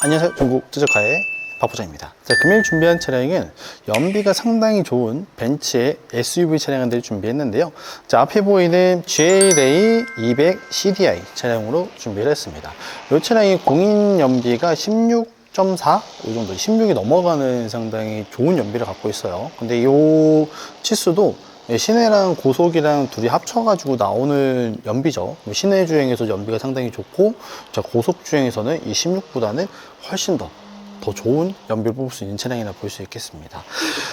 안녕하세요. 전국 쯔즈카의 박부장입니다. 자, 금일 준비한 차량은 연비가 상당히 좋은 벤츠의 SUV 차량들을 준비했는데요. 자, 앞에 보이는 GLA 200 CDI 차량으로 준비를 했습니다. 이 차량이 공인 연비가 16.4? 이 정도, 16이 넘어가는 상당히 좋은 연비를 갖고 있어요. 근데 이 치수도 시내랑 고속이랑 둘이 합쳐가지고 나오는 연비죠. 시내 주행에서 연비가 상당히 좋고, 자, 고속 주행에서는 이 16보다는 훨씬 더, 더 좋은 연비를 뽑을 수 있는 차량이라 볼수 있겠습니다.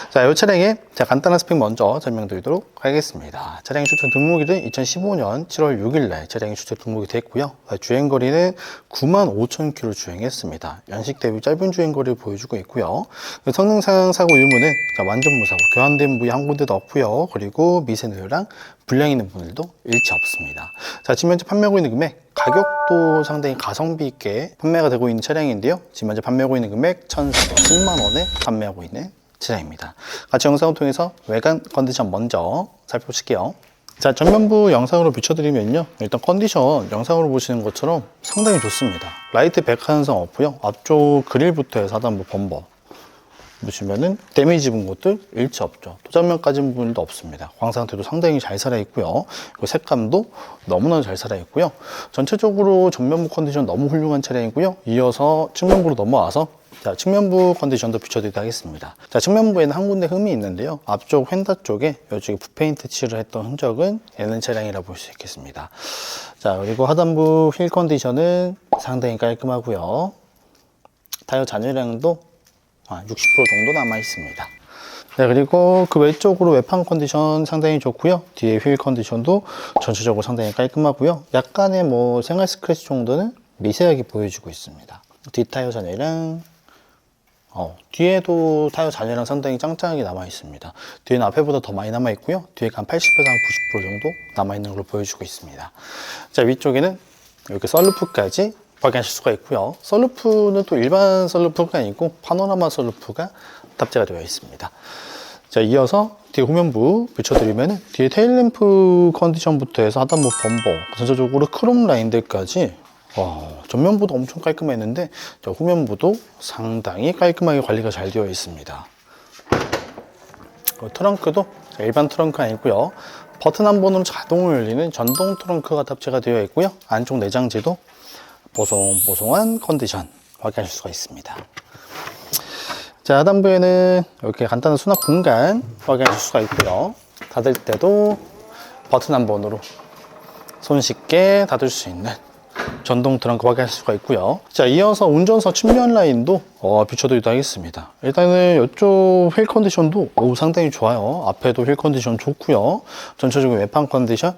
자, 이 차량의 자, 간단한 스펙 먼저 설명드리도록 하겠습니다. 차량의 출처 등록일은 2015년 7월 6일날 차량이 출처 등록이 됐고요. 자, 주행거리는 9만 5천 킬로 주행했습니다. 연식 대비 짧은 주행거리를 보여주고 있고요. 그 성능상 사고 유무는 자, 완전 무사고 교환된 부위 한 군데도 없고요. 그리고 미세누유랑 불량 있는 부분들도 일치 없습니다. 자, 지금 현재 판매하고 있는 금액 가격도 상당히 가성비 있게 판매가 되고 있는 차량인데요. 지금 현재 판매하고 있는 금액 1,410만 원에 판매하고 있는 차량입니다. 같이 영상을 통해서 외관 컨디션 먼저 살펴보실게요. 자, 전면부 영상으로 비춰드리면요. 일단 컨디션 영상으로 보시는 것처럼 상당히 좋습니다. 라이트 백화현상 없고요. 앞쪽 그릴부터 해서 하단부 범버. 보시면은 데미지 본 것들 일치 없죠. 도장면까지 부분도 없습니다. 광 상태도 상당히 잘 살아 있고요. 그리고 색감도 너무나 잘 살아 있고요. 전체적으로 전면부 컨디션 너무 훌륭한 차량이고요. 이어서 측면부로 넘어와서 자, 측면부 컨디션도 비춰드리도록 하겠습니다. 자, 측면부에는 한 군데 흠이 있는데요. 앞쪽 휀다 쪽에 이쪽에 붓페인트 칠을 했던 흔적은 있는 차량이라 볼 수 있겠습니다. 자, 그리고 하단부 휠 컨디션은 상당히 깔끔하고요. 타이어 잔유량도 한 60% 정도 남아 있습니다. 네, 그리고 그 외쪽으로 외판 컨디션 상당히 좋고요. 뒤에 휠 컨디션도 전체적으로 상당히 깔끔하고요. 약간의 뭐 생활 스크래치 정도는 미세하게 보여주고 있습니다. 뒷 타이어 잔해랑 어, 뒤에도 타이어 잔해랑 상당히 짱짱하게 남아 있습니다. 뒤에는 앞에보다 더 많이 남아 있고요. 뒤에가 한 80에서 한 90% 정도 남아 있는 걸로 보여주고 있습니다. 자, 위쪽에는 이렇게 썰루프까지 확인하실 수가 있고요. 썰루프는 또 일반 썰루프가 아니고 파노라마 썰루프가 탑재가 되어 있습니다. 자, 이어서 뒤에 후면부 비춰드리면 뒤에 테일램프 컨디션부터 해서 하단부 범버, 전체적으로 크롬 라인들까지 와, 전면부도 엄청 깔끔했는데 저 후면부도 상당히 깔끔하게 관리가 잘 되어 있습니다. 어, 트렁크도 일반 트렁크 아니고요. 버튼 한 번으로 자동으로 열리는 전동 트렁크가 탑재가 되어 있고요. 안쪽 내장재도 보송보송한 컨디션 확인하실 수가 있습니다. 자, 하단부에는 이렇게 간단한 수납 공간 확인하실 수가 있고요. 닫을 때도 버튼 한 번으로 손쉽게 닫을 수 있는 전동 트렁크 확인하실 수가 있고요. 자, 이어서 운전석 측면 라인도 어, 비춰드리도록 하겠습니다. 일단은 이쪽 휠 컨디션도 오, 상당히 좋아요. 앞에도 휠 컨디션 좋고요. 전체적으로 외판 컨디션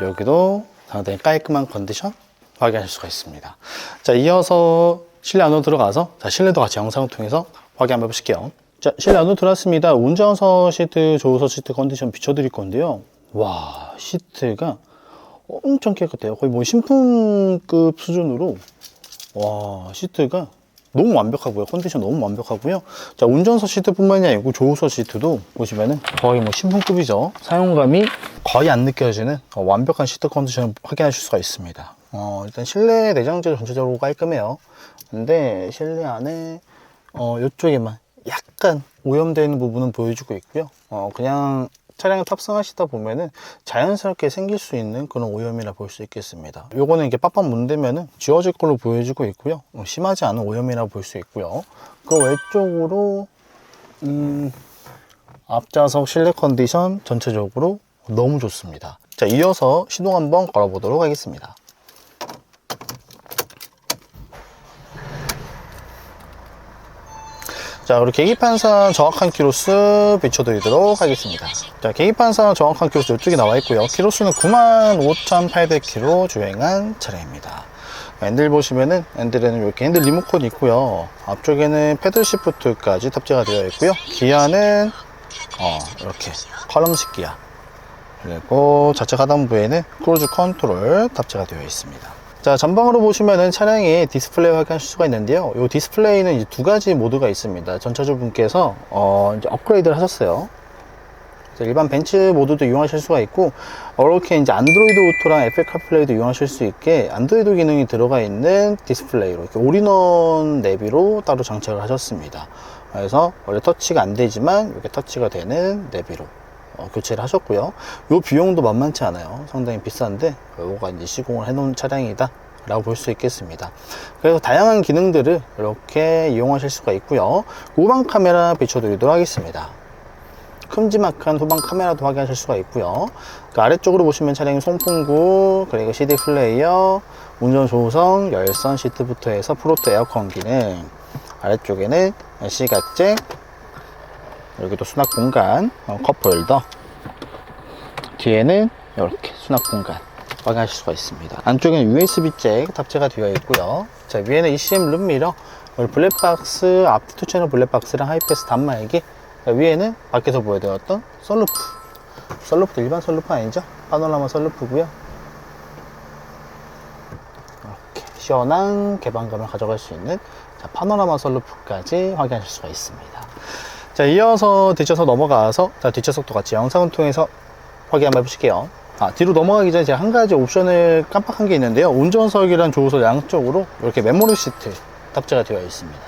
여기도 상당히 깔끔한 컨디션 확인하실 수가 있습니다. 자, 이어서 실내 안으로 들어가서 자, 실내도 같이 영상을 통해서 확인 한번 해보실게요. 자, 실내 안으로 들어왔습니다. 운전석 시트, 조수석 시트 컨디션 비춰드릴 건데요. 와, 시트가 엄청 깨끗해요. 거의 뭐 신품급 수준으로 와, 시트가 너무 완벽하고요. 컨디션 너무 완벽하고요. 자, 운전석 시트뿐만이 아니고 조수석 시트도 보시면은 거의 뭐 신품급이죠. 사용감이 거의 안 느껴지는 어, 완벽한 시트 컨디션을 확인하실 수가 있습니다. 어, 일단 실내 내장재도 전체적으로 깔끔해요. 근데 실내 안에 어, 이쪽에만 약간 오염되어 있는 부분은 보여주고 있고요. 어, 그냥 차량을 탑승하시다 보면은 자연스럽게 생길 수 있는 그런 오염이라 볼 수 있겠습니다. 요거는 이게 빡빡 문대면은 지워질 걸로 보여지고 있고요. 어, 심하지 않은 오염이라 볼 수 있고요. 그 외쪽으로 음, 앞좌석 실내 컨디션 전체적으로 너무 좋습니다. 자, 이어서 시동 한번 걸어보도록 하겠습니다. 자, 그리고 계기판상 정확한 키로수 비춰드리도록 하겠습니다. 자, 계기판상 정확한 키로수 이쪽에 나와 있고요. 키로수는 95,800km 주행한 차량입니다. 핸들 보시면은 핸들에는 이렇게 핸들 리모컨이 있고요. 앞쪽에는 패들 시프트까지 탑재가 되어 있고요. 기아는 어, 이렇게 컬럼식 기아. 그리고 좌측 하단부에는 크루즈 컨트롤 탑재가 되어 있습니다. 자, 전방으로 보시면은 차량의 디스플레이 확인하실 수가 있는데요. 이 디스플레이는 이제 두 가지 모드가 있습니다. 전차주 분께서 어, 이제 업그레이드를 하셨어요. 일반 벤츠 모드도 이용하실 수가 있고 이렇게 이제 안드로이드 오토랑 애플 카플레이도 이용하실 수 있게 안드로이드 기능이 들어가 있는 디스플레이로 이렇게 올인원 내비로 따로 장착을 하셨습니다. 그래서 원래 터치가 안 되지만 이렇게 터치가 되는 내비로 어, 교체를 하셨고요. 이 비용도 만만치 않아요. 상당히 비싼데 이거가 이제 시공을 해놓은 차량이다. 라고 볼 수 있겠습니다. 그래서 다양한 기능들을 이렇게 이용하실 수가 있고요. 후방 카메라 비춰드리도록 하겠습니다. 큼지막한 후방 카메라도 확인하실 수가 있고요. 그 아래쪽으로 보시면 차량의 송풍구, 그리고 CD 플레이어, 운전 조성, 열선 시트부터 해서 프로토 에어컨 기능, 아래쪽에는 시가잭, 여기도 수납 공간, 어, 컵홀더, 뒤에는 이렇게 수납 공간 확인하실 수가 있습니다. 안쪽에는 USB 잭 탑재가 되어 있고요. 자 위에는 ECM 룸미러, 블랙박스 앞뒤 투 채널 블랙박스랑 하이패스 단말기, 자, 위에는 밖에서 보여드렸던 썬루프. 썬루프도 일반 썬루프 아니죠? 파노라마 썬루프고요. 이렇게 시원한 개방감을 가져갈 수 있는 자, 파노라마 썬루프까지 확인하실 수가 있습니다. 자, 이어서 뒷좌석 넘어가서 자, 뒷좌석도 같이 영상을 통해서 확인 한번 해보실게요. 아, 뒤로 넘어가기 전에 제가 한 가지 옵션을 깜빡한 게 있는데요. 운전석이랑 조수석 양쪽으로 이렇게 메모리 시트 탑재가 되어 있습니다.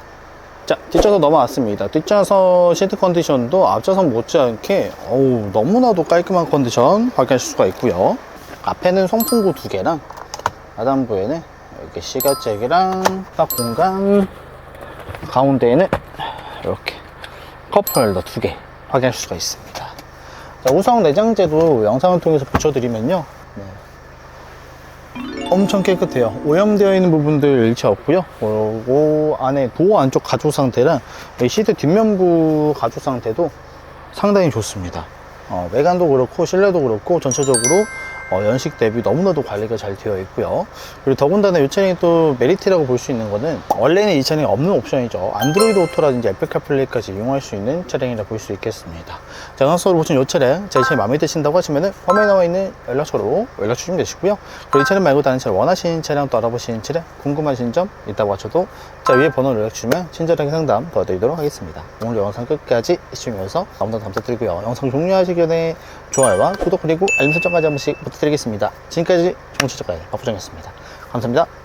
자, 뒷좌석 넘어왔습니다. 뒷좌석 시트 컨디션도 앞좌석 못지않게 어우, 너무나도 깔끔한 컨디션 확인하실 수가 있고요. 앞에는 송풍구 두 개랑 하단부에는 이렇게 시가잭이랑 딱 공간 가운데에는 이렇게 컵홀더 두개 확인하실 수가 있습니다. 자, 우성 내장재도 영상을 통해서 붙여드리면요. 네. 엄청 깨끗해요. 오염되어 있는 부분들 일체 없고요. 그리고 안에 도어 안쪽 가죽 상태랑 이 시트 뒷면부 가죽 상태도 상당히 좋습니다. 어, 외관도 그렇고 실내도 그렇고 전체적으로 어, 연식 대비 너무나도 관리가 잘 되어 있고요. 그리고 더군다나 이 차량이 또 메리트라고 볼 수 있는 거는 원래는 이 차량이 없는 옵션이죠. 안드로이드 오토라든지 애플 카플레이까지 이용할 수 있는 차량이라 볼 수 있겠습니다. 자, 영상으로 보신 이 차량 제 차량이 마음에 드신다고 하시면 은 화면에 나와 있는 연락처로 연락 주시면 되시고요. 그리고 이 차량 말고 다른 차량 원하시는 차량 또 알아보시는 차량 궁금하신 점 있다고 하셔도 자 위에 번호를 연락 주시면 친절하게 상담 도와드리도록 하겠습니다. 오늘 영상 끝까지 시청해주셔서 너무나 감사드리고요. 영상 종료하시기 전에 좋아요와 구독 그리고 알림 설정까지 한 번씩 부탁드리겠습니다. 지금까지 정치작가의 박부정이었습니다. 감사합니다.